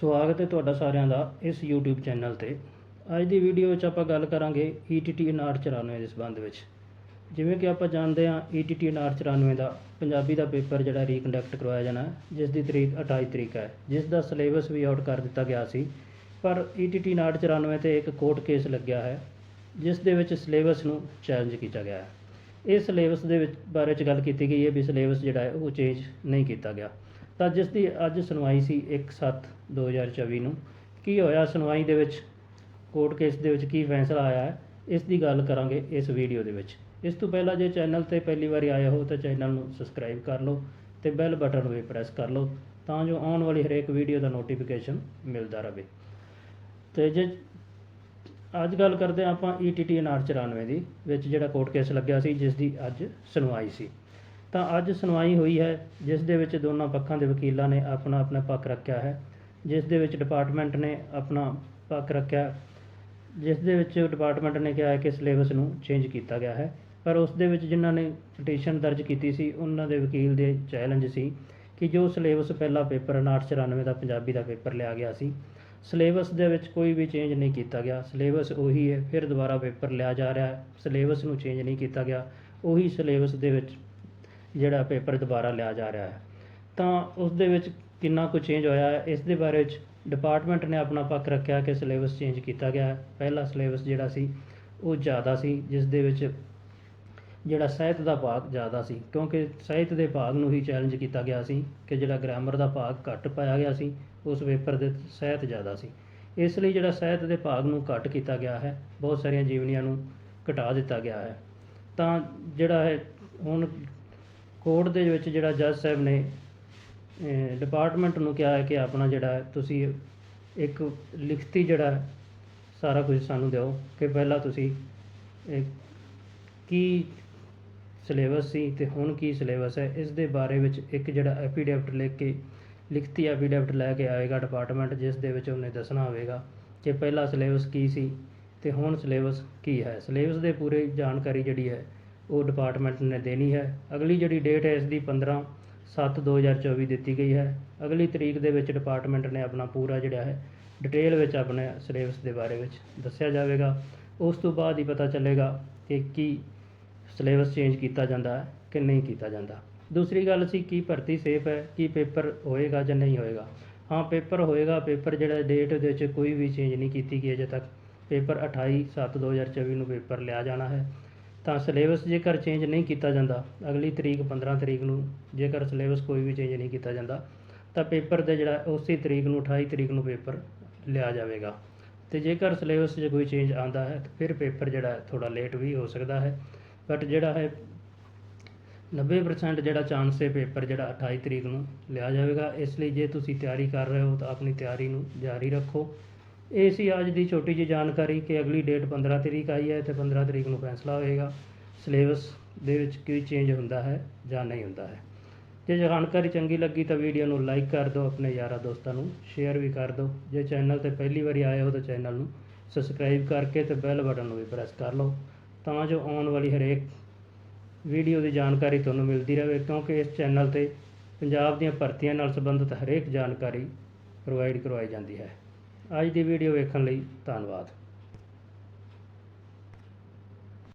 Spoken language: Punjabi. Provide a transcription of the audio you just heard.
ਸਵਾਗਤ ਹੈ ਤੁਹਾਡਾ ਸਾਰਿਆਂ ਦਾ ਇਸ YouTube ਚੈਨਲ ਤੇ। ਅੱਜ ਦੀ ਵੀਡੀਓ ਵਿੱਚ ਆਪਾਂ ਗੱਲ ਕਰਾਂਗੇ ETT 994 ਦੇ ਸੰਬੰਧ ਵਿੱਚ। ਜਿਵੇਂ ਕਿ ਆਪਾਂ ਜਾਣਦੇ ਹਾਂ ETT 994 ਦਾ ਪੰਜਾਬੀ ਦਾ ਪੇਪਰ ਜਿਹੜਾ ਰੀਕੰਡਕਟ ਕਰਵਾਇਆ ਜਾਣਾ ਹੈ, ਜਿਸ ਦੀ ਤਰੀਕ 28 ਤਰੀਕ ਹੈ ਜਿਸ ਦਾ ਸਿਲੇਬਸ ਵੀ ਆਊਟ ਕਰ ਦਿੱਤਾ ਗਿਆ ਸੀ। ਪਰ ETT 994 ਤੇ ਇੱਕ ਕੋਰਟ ਕੇਸ ਲੱਗਿਆ ਹੈ ਜਿਸ ਦੇ ਵਿੱਚ ਸਿਲੇਬਸ ਨੂੰ ਚੈਲੰਜ ਕੀਤਾ ਗਿਆ ਹੈ। ਇਹ ਸਿਲੇਬਸ ਦੇ ਵਿੱਚ ਬਾਰੇ ਚ ਗੱਲ ਕੀਤੀ ਗਈ ਹੈ ਵੀ ਸਿਲੇਬਸ ਜਿਹੜਾ ਹੈ ਉਹ ਚੇਂਜ ਨਹੀਂ ਕੀਤਾ ਗਿਆ। ਤਾਂ ਜਿਸ ਦੀ ਅੱਜ ਸੁਣਵਾਈ ਸੀ 1/7/2024 ਨੂੰ। ਕੀ ਹੋਇਆ ਸੁਣਵਾਈ ਦੇ ਵਿੱਚ? ਕੋਰਟ ਕੇਸ ਦੇ ਵਿੱਚ ਕੀ ਫੈਸਲਾ ਆਇਆ? ਹੈ ਇਸ ਦੀ ਗੱਲ ਕਰਾਂਗੇ ਇਸ ਵੀਡੀਓ ਦੇ ਵਿੱਚ। ਇਸ ਤੋਂ ਪਹਿਲਾਂ ਜੇ ਚੈਨਲ ਤੇ ਪਹਿਲੀ ਵਾਰੀ ਆਏ ਹੋ ਤਾਂ ਚੈਨਲ ਨੂੰ ਸਬਸਕ੍ਰਾਈਬ ਕਰ ਲਓ ਤੇ ਬੈਲ ਬਟਨ ਨੂੰ ਵੀ ਪ੍ਰੈਸ ਕਰ ਲਓ ਤਾਂ ਜੋ ਆਉਣ ਵਾਲੀ ਹਰੇਕ ਵੀਡੀਓ ਦਾ ਨੋਟੀਫਿਕੇਸ਼ਨ ਮਿਲਦਾ ਰਹੇ। ਤੇ ਜੇ ਅੱਜ ਗੱਲ ਕਰਦੇ ਹਾਂ ਆਪਾਂ E ETT 994 ਦੀ, ਵਿੱਚ ਜਿਹੜਾ ਕੋਰਟ ਕੇਸ ਲੱਗਿਆ ਸੀ ਜਿਸ ਦੀ ਅੱਜ ਸੁਣਵਾਈ ਸੀ। ਤਾਂ ਅੱਜ ਸੁਣਵਾਈ ਹੋਈ ਹੈ, ਜਿਸ ਦੇ ਵਿੱਚ ਦੋਨਾਂ ਪੱਖਾਂ ਦੇ ਵਕੀਲਾਂ ਨੇ ਆਪਣਾ ਆਪਣਾ ਪੱਖ ਰੱਖਿਆ ਹੈ। ਜਿਸ ਦੇ ਵਿੱਚ ਡਿਪਾਰਟਮੈਂਟ ਨੇ ਆਪਣਾ ਪੱਖ ਰੱਖਿਆ, ਜਿਸ ਦੇ ਵਿੱਚ ਡਿਪਾਰਟਮੈਂਟ ਨੇ ਕਿਹਾ ਹੈ ਕਿ ਸਿਲੇਬਸ ਨੂੰ ਚੇਂਜ ਕੀਤਾ ਗਿਆ ਹੈ। ਪਰ ਉਸ ਦੇ ਵਿੱਚ ਜਿਨ੍ਹਾਂ ਨੇ ਪਟੀਸ਼ਨ ਦਰਜ ਕੀਤੀ ਸੀ, ਉਹਨਾਂ ਦੇ ਵਕੀਲ ਦੇ ਚੈਲੰਜ ਸੀ ਕਿ ਜੋ ਸਿਲੇਬਸ ਪਹਿਲਾ ਪੇਪਰ 994 ਦਾ ਪੰਜਾਬੀ ਦਾ ਪੇਪਰ ਲਿਆ ਗਿਆ ਸੀ ਸਿਲੇਬਸ ਦੇ ਵਿੱਚ ਕੋਈ ਵੀ ਚੇਂਜ ਨਹੀਂ ਕੀਤਾ ਗਿਆ। ਸਿਲੇਬਸ ਉਹੀ ਹੈ, ਫਿਰ ਦੁਬਾਰਾ ਪੇਪਰ ਲਿਆ ਜਾ ਰਿਹਾ ਹੈ। ਸਿਲੇਬਸ ਨੂੰ ਚੇਂਜ ਨਹੀਂ ਕੀਤਾ ਗਿਆ। ਉਹੀ ਸਿਲੇਬਸ ਦੇ ਵਿੱਚ ਜਿਹੜਾ ਪੇਪਰ ਦੁਬਾਰਾ ਲਿਆ ਜਾ ਰਿਹਾ ਹੈ। ਤਾਂ ਉਸ ਦੇ ਵਿੱਚ ਕਿੰਨਾ ਕੁ ਚੇਂਜ ਹੋਇਆ ਹੈ? ਇਸ ਦੇ ਬਾਰੇ ਵਿੱਚ ਡਿਪਾਰਟਮੈਂਟ ਨੇ ਆਪਣਾ ਪੱਖ ਰੱਖਿਆ ਕਿ ਸਿਲੇਬਸ ਚੇਂਜ ਕੀਤਾ ਗਿਆ ਹੈ। ਪਹਿਲਾ ਸਿਲੇਬਸ ਜਿਹੜਾ ਸੀ, ਉਹ ਜ਼ਿਆਦਾ ਸੀ ਜਿਸ ਦੇ ਵਿੱਚ ਜਿਹੜਾ ਸਾਹਿਤ ਦਾ ਭਾਗ ਜ਼ਿਆਦਾ ਸੀ, ਕਿਉਂਕਿ ਸਾਹਿਤ ਦੇ ਭਾਗ ਨੂੰ ਹੀ ਚੈਲੰਜ ਕੀਤਾ ਗਿਆ ਸੀ ਕਿ ਜਿਹੜਾ ਗ੍ਰਾਮਰ ਦਾ ਭਾਗ ਘੱਟ ਪਾਇਆ ਗਿਆ ਸੀ, ਉਸ ਪੇਪਰ ਦੇ ਸਾਹਿਤ ਜ਼ਿਆਦਾ ਸੀ। ਇਸ ਲਈ ਜਿਹੜਾ ਸਾਹਿਤ ਦੇ ਭਾਗ ਨੂੰ ਘੱਟ ਕੀਤਾ ਗਿਆ ਹੈ, ਬਹੁਤ ਸਾਰੀਆਂ ਜੀਵਨੀਆਂ ਨੂੰ ਘਟਾ ਦਿੱਤਾ ਗਿਆ ਹੈ। ਤਾਂ ਜਿਹੜਾ ਹੈ ਹੁਣ ਕੋਰਟ ਦੇ ਵਿੱਚ ਜਿਹੜਾ ਜੱਜ ਸਾਹਿਬ ਨੇ ਡਿਪਾਰਟਮੈਂਟ ਨੂੰ ਕਿਹਾ ਹੈ ਕਿ ਆਪਣਾ ਜਿਹੜਾ ਤੁਸੀਂ ਇੱਕ ਲਿਖਤੀ ਜਿਹੜਾ ਸਾਰਾ ਕੁਝ ਸਾਨੂੰ ਦਿਓ ਕਿ ਪਹਿਲਾਂ ਤੁਸੀਂ ਕੀ ਸਿਲੇਬਸ ਸੀ ਤੇ ਹੁਣ ਕੀ ਸਿਲੇਬਸ ਹੈ, ਇਸ ਦੇ ਬਾਰੇ ਵਿੱਚ ਇੱਕ ਜਿਹੜਾ ਐਫੀਡੈਵਿਟ ਲਿਖ ਕੇ, ਲਿਖਤੀ ਐਫੀਡੈਵਿਟ ਲੈ ਕੇ ਆਏਗਾ ਡਿਪਾਰਟਮੈਂਟ ਜਿਸ ਦੇ ਵਿੱਚ ਉਹਨੇ ਦੱਸਣਾ ਹੋਵੇਗਾ ਕਿ ਪਹਿਲਾ ਸਿਲੇਬਸ ਕੀ ਸੀ ਤੇ ਹੁਣ ਸਿਲੇਬਸ ਕੀ ਹੈ। ਸਿਲੇਬਸ ਦੇ ਪੂਰੇ ਜਾਣਕਾਰੀ ਜਿਹੜੀ ਹੈ ਉਹ ਡਿਪਾਰਟਮੈਂਟ ਨੇ ਦੇਣੀ ਹੈ। ਅਗਲੀ ਜਿਹੜੀ ਡੇਟ ਹੈ, ਇਸ ਦੀ 15 7 2024 ਦਿੱਤੀ ਗਈ ਹੈ। ਅਗਲੀ ਤਰੀਕ ਦੇ ਵਿੱਚ ਡਿਪਾਰਟਮੈਂਟ ਨੇ ਆਪਣਾ ਪੂਰਾ ਜਿਹੜਾ ਹੈ ਡਿਟੇਲ ਵਿੱਚ ਆਪਣੇ ਸਿਲੇਬਸ ਦੇ ਬਾਰੇ ਵਿੱਚ ਦੱਸਿਆ ਜਾਵੇਗਾ। ਉਸ ਤੋਂ ਬਾਅਦ ਹੀ ਪਤਾ ਚੱਲੇਗਾ ਕਿ ਕੀ ਸਿਲੇਬਸ ਚੇਂਜ ਕੀਤਾ ਜਾਂਦਾ ਹੈ ਕਿ ਨਹੀਂ ਕੀਤਾ ਜਾਂਦਾ। ਦੂਸਰੀ ਗੱਲ ਸੀ, ਕੀ ਭਰਤੀ ਸੇਫ ਹੈ, ਕੀ ਪੇਪਰ ਹੋਏਗਾ ਜਾਂ ਨਹੀਂ ਹੋਏਗਾ। ਹਾਂ ਪੇਪਰ ਹੋਏਗਾ। ਪੇਪਰ ਜਿਹੜਾ ਡੇਟ ਦੇ ਵਿੱਚ ਕੋਈ ਵੀ ਚੇਂਜ ਨਹੀਂ ਕੀਤੀ ਗਈ, ਅਜੇ ਤੱਕ। ਪੇਪਰ 28 7 2024 ਨੂੰ ਪੇਪਰ ਲਿਆ ਜਾਣਾ ਹੈ। ਤਾਂ ਸਿਲੇਬਸ ਜੇਕਰ ਚੇਂਜ ਨਹੀਂ ਕੀਤਾ ਜਾਂਦਾ, ਅਗਲੀ ਤਰੀਕ 15 ਤਰੀਕ ਨੂੰ, ਜੇਕਰ ਸਿਲੇਬਸ ਕੋਈ ਵੀ ਚੇਂਜ ਨਹੀਂ ਕੀਤਾ ਜਾਂਦਾ, ਤਾਂ ਪੇਪਰ ਦਾ ਜਿਹੜਾ ਉਸੇ ਤਰੀਕ ਨੂੰ 28 ਤਰੀਕ ਨੂੰ ਪੇਪਰ ਲਿਆ ਜਾਵੇਗਾ। ਤੇ ਜੇਕਰ ਸਿਲੇਬਸ 'ਚ ਕੋਈ ਚੇਂਜ ਆਂਦਾ ਹੈ, ਤਾਂ ਫਿਰ ਪੇਪਰ ਜਿਹੜਾ ਥੋੜਾ ਲੇਟ ਵੀ ਹੋ ਸਕਦਾ ਹੈ। ਬਟ ਜਿਹੜਾ ਹੈ 90% ਜਿਹੜਾ ਚਾਂਸ ਹੈ ਪੇਪਰ ਜਿਹੜਾ 28 ਤਰੀਕ ਨੂੰ ਲਿਆ ਜਾਵੇਗਾ, ਇਸ ਲਈ ਜੇ ਤੁਸੀਂ ਤਿਆਰੀ ਕਰ ਰਹੇ ਹੋ, ਤਾਂ ਆਪਣੀ ਤਿਆਰੀ ਨੂੰ ਜਾਰੀ ਰੱਖੋ। ਇਹ ਸੀ ਅੱਜ ਦੀ ਛੋਟੀ ਜਿਹੀ ਜਾਣਕਾਰੀ ਕਿ ਅਗਲੀ ਡੇਟ 15 ਤਰੀਕ ਆਈ ਹੈ ਤੇ 15 ਤਰੀਕ ਨੂੰ ਫੈਸਲਾ ਹੋਏਗਾ। ਸਿਲੇਬਸ ਦੇ ਵਿੱਚ ਕੀ ਚੇਂਜ ਹੁੰਦਾ ਹੈ ਜਾਂ ਨਹੀਂ ਹੁੰਦਾ ਹੈ। ਜੇ ਜਾਣਕਾਰੀ ਚੰਗੀ ਲੱਗੀ ਤਾਂ ਵੀਡੀਓ ਨੂੰ ਲਾਈਕ ਕਰ ਦਿਓ, ਆਪਣੇ ਯਾਰਾਂ ਦੋਸਤਾਂ ਨੂੰ ਸ਼ੇਅਰ ਵੀ ਕਰ ਦਿਓ। ਜੇ ਚੈਨਲ ਤੇ ਪਹਿਲੀ ਵਾਰੀ ਆਏ ਹੋ ਤਾਂ ਚੈਨਲ ਨੂੰ ਸਬਸਕ੍ਰਾਈਬ ਕਰਕੇ ਤੇ ਬੈਲ ਬਟਨ ਨੂੰ ਵੀ ਪ੍ਰੈਸ ਕਰ ਲਓ ਤਾਂ ਜੋ ਆਉਣ ਵਾਲੀ ਹਰੇਕ ਵੀਡੀਓ ਦੀ ਜਾਣਕਾਰੀ ਤੁਹਾਨੂੰ ਮਿਲਦੀ ਰਹੇ, ਕਿਉਂਕਿ ਇਸ ਚੈਨਲ ਤੇ ਪੰਜਾਬ ਦੀਆਂ ਭਰਤੀਆਂ ਨਾਲ ਸੰਬੰਧਿਤ ਹਰੇਕ ਜਾਣਕਾਰੀ ਪ੍ਰੋਵਾਈਡ ਕਰਵਾਈ ਜਾਂਦੀ ਹੈ। ਅੱਜ ਦੀ ਵੀਡੀਓ ਵੇਖਣ ਲਈ ਧੰਨਵਾਦ।